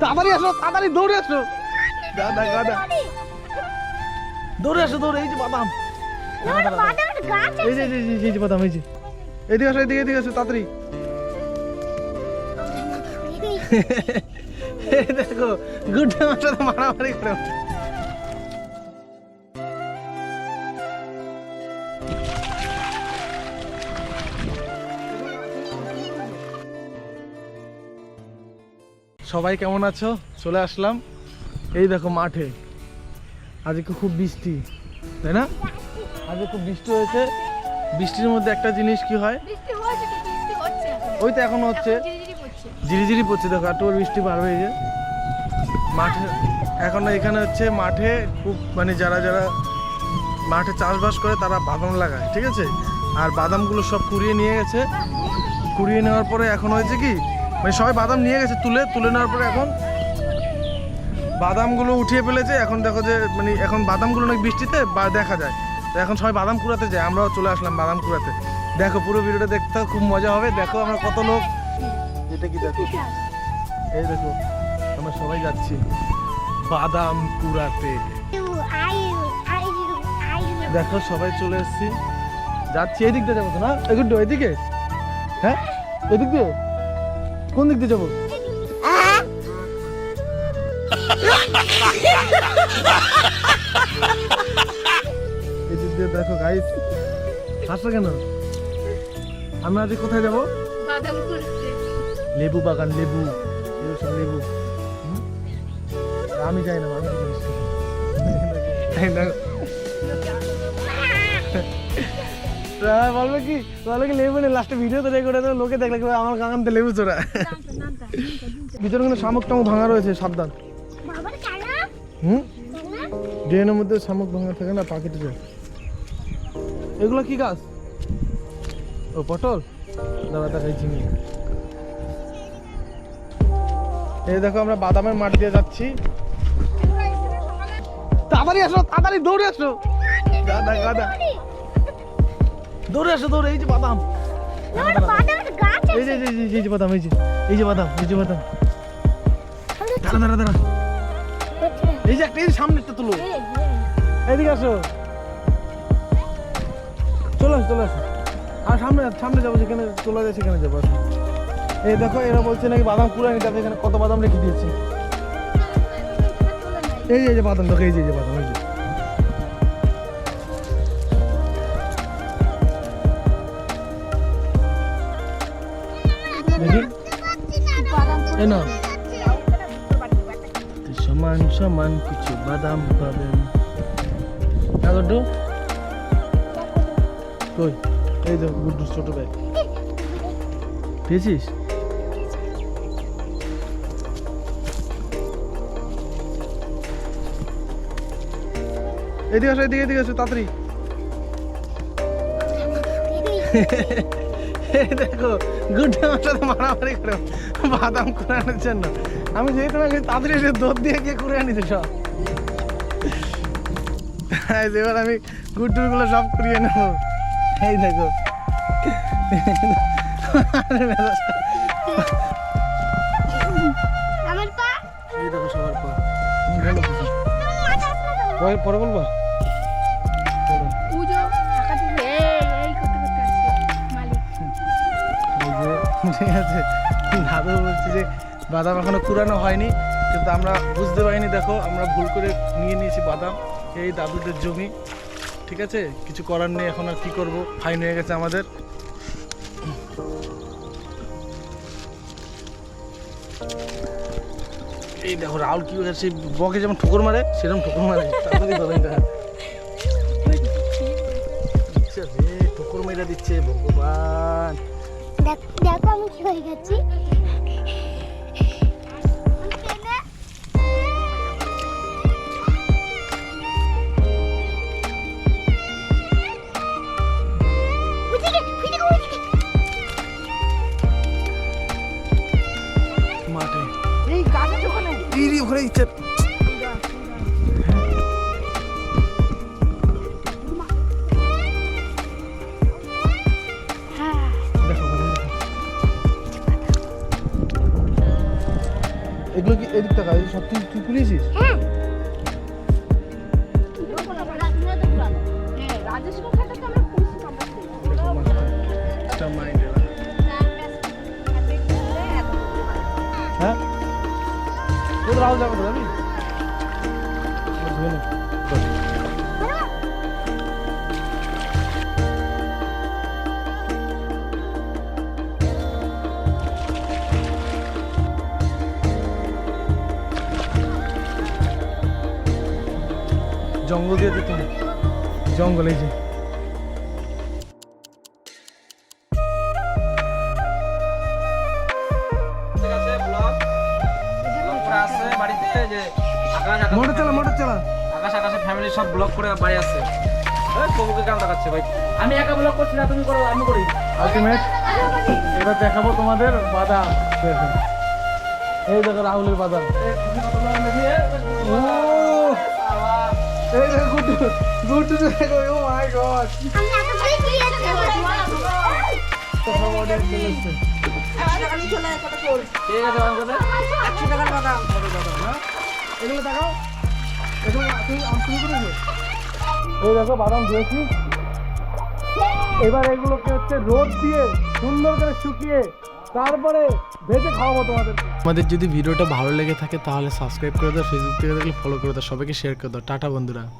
তাড়াতাড়ি আসো তাড়াতাড়ি দৌড়ে আসো। গাদা গাদা দৌড়ে আসো দৌড়ে এই যে বাদাম। এই যে এই যে, বাদাম এই যে। এদিকে আসো এদিকে এদিকে আসো তাড়াতাড়ি। দেখো গুড আমার সাথে মারামারি করে সবাই কেমন আছো? চলে আসলাম। এই দেখো মাঠে। আজকে খুব বৃষ্টি তাই না? আজকে খুব বৃষ্টি হয়েছে। বৃষ্টির মধ্যে একটা জিনিস কি হয়। ওই তো এখনও হচ্ছে। ঝিরিঝিরি পড়ছে। দেখো একটু বৃষ্টি পারবে এই যে মাঠে এখন এখানে হচ্ছে মাঠে খুব মানে যারা যারা মাঠে চাষবাস করে তারা বাদাম লাগায় ঠিক আছে? আর বাদামগুলো সব কুড়িয়ে নিয়ে গেছে। কুড়িয়ে নেওয়ার পরে এখন হয়েছে কি? মানে সবাই বাদাম নিয়ে গেছে তুলে তুলে নেওয়ার পরে এখন বাদামগুলো উঠিয়ে ফেলেছে। এখন দেখো যে মানে এখন বাদামগুলো নাকি বৃষ্টিতে দেখা যায়। তো এখন সবাই বাদাম কুড়াতে যায়, আমরাও চলে আসলাম বাদাম কুড়াতে। দেখো পুরো ভিডিওটা দেখতে খুব মজা হবে। দেখো আমরা কত লোক। এটা কি দেখো? এই দেখো, আমরা সবাই যাচ্ছি বাদাম কুড়াতে। দেখো সবাই চলে এসেছি। যাচ্ছি দিয়ে যাব তো না? এদিকে? হ্যাঁ? এদিক দিয়ে? কোন দিক দিয়ে যাব দিয়ে দেখো গাইস হাসছো কেন আমরা আজকে কোথায় যাব লেবু বাগান, লেবু সব লেবু আমি যাই না, আমি? তাই না? বলবে কি বলবে কি লেবু নেই লাস্টে ভিডিও তো রেকর্ড হবে লোকে দেখলে আমার কাকানতে লেবু চোরা। ভিতরে কিন্তু শামুক টামুক ভাঙা রয়েছে সাবধান। হুম? ড্রেনের মধ্যে শামুক ভাঙা থাকে না পাখিতে এগুলো কি গাছ? ও পটল? দাঁড়া দেখাইছি নি। এই দেখো আমরা বাদামের মাঠ দিয়ে যাচ্ছি। তাড়াতাড়ি আসো তাড়াতাড়ি দৌড়ে আসো। গাদা গাদা দৌড়ে আসো দৌড়ে এই যে বাদাম। এই যে এই যে, এই যে, বাদাম এই যে এই যে বাদাম এই যে বাদাম। দাঁড়া দাঁড়া দাঁড়া। এই যে একটা এই যে সামনে একটা তুলো। এদিকে আসো। চলে আসো চলে আসো। আর সামনে সামনে যাব যেখানে তোলা যায় সেখানে যাব। এই দেখো এরা বলছে নাকি বাদাম কুড়া নিতে হবে, এখানে কত বাদাম রেখে দিয়েছে। এই যে এই যে বাদাম দেখো এই যে এই যে বাদাম এই যে। দেখি না সমান সমান কিছু বাদাম পাবেন কই এই দেখো গুড্ডু ছোট ব্যাগ পেয়েছিস এদিকে আসো এদিকে এদিকে আসো তাড়াতাড়ি দেখো গুড্ডু আমার সাথে মারামারি করে বাদাম কুড়ানোর জন্য। আমি যেই তোমাকে তাড়াতাড়ি এসে দৌড় দিয়ে গিয়ে কুড়ে আনিছে সব? এবার আমি গুড্ডুরগুলো সব কুড়িয়ে নেব। এই দেখো। আমার পা। এই দেখো সবার পরে পরে বলবা? ঠিক আছে? দাদু বলছে যে বাদাম এখনও কুড়ানো হয়নি কিন্তু আমরা বুঝতে পারিনি দেখো আমরা ভুল করে নিয়ে নিয়েছি বাদাম এই দাদুদের জমি ঠিক আছে? কিছু করার নেই এখন আর কি করব? ফাইন হয়ে গেছে আমাদের। এই দেখো রাহুল কি হয়েছে সেই বকে যেমন ঠোকর মারে সেরকম ঠোকর মারে। ধরো এটা দিচ্ছে রে, ঠোকর মেরে দিচ্ছে ভগবান দেখো আমি কি হয়ে গেছি মাঠে এই গাছে ওখানে ইরি ওখানে ইচ্ছে দেখো বাদাম এগুলো কি এদিক টাকা সব তুই তুই পুড়িয়েছিস হ্যাঁ? রাহুল যাবে যাবি জঙ্গল দিয়ে দিতে। জঙ্গল এই যে। আছে মোটর চালা মোটর চালা। আকাশ আকাশে ফ্যামিলি সব ব্লগ করে বাড়ি আসছে এই প্রভুকে কেন দেখাচ্ছে ভাই। আমি একা ব্লগ করছি না তুমি করো আমি করি। আলটিমেট এবার দেখাবো তোমাদের বাদাম। এই দেখো রাহুলের বাদাম। এই দেখো বাদাম ধুয়েছি এবার এগুলোকে হচ্ছে রোদ দিয়ে সুন্দর করে শুকিয়ে তারপরে ভেজে খাওয়াবো তোমাদের। আমাদের যদি ভিডিওটা ভালো লেগে থাকে তাহলে সাবস্ক্রাইব করে দাও ফেসবুক থেকে দেখলে ফলো করে দাও, সবাইকে শেয়ার করে দাও। টাটা বন্ধুরা।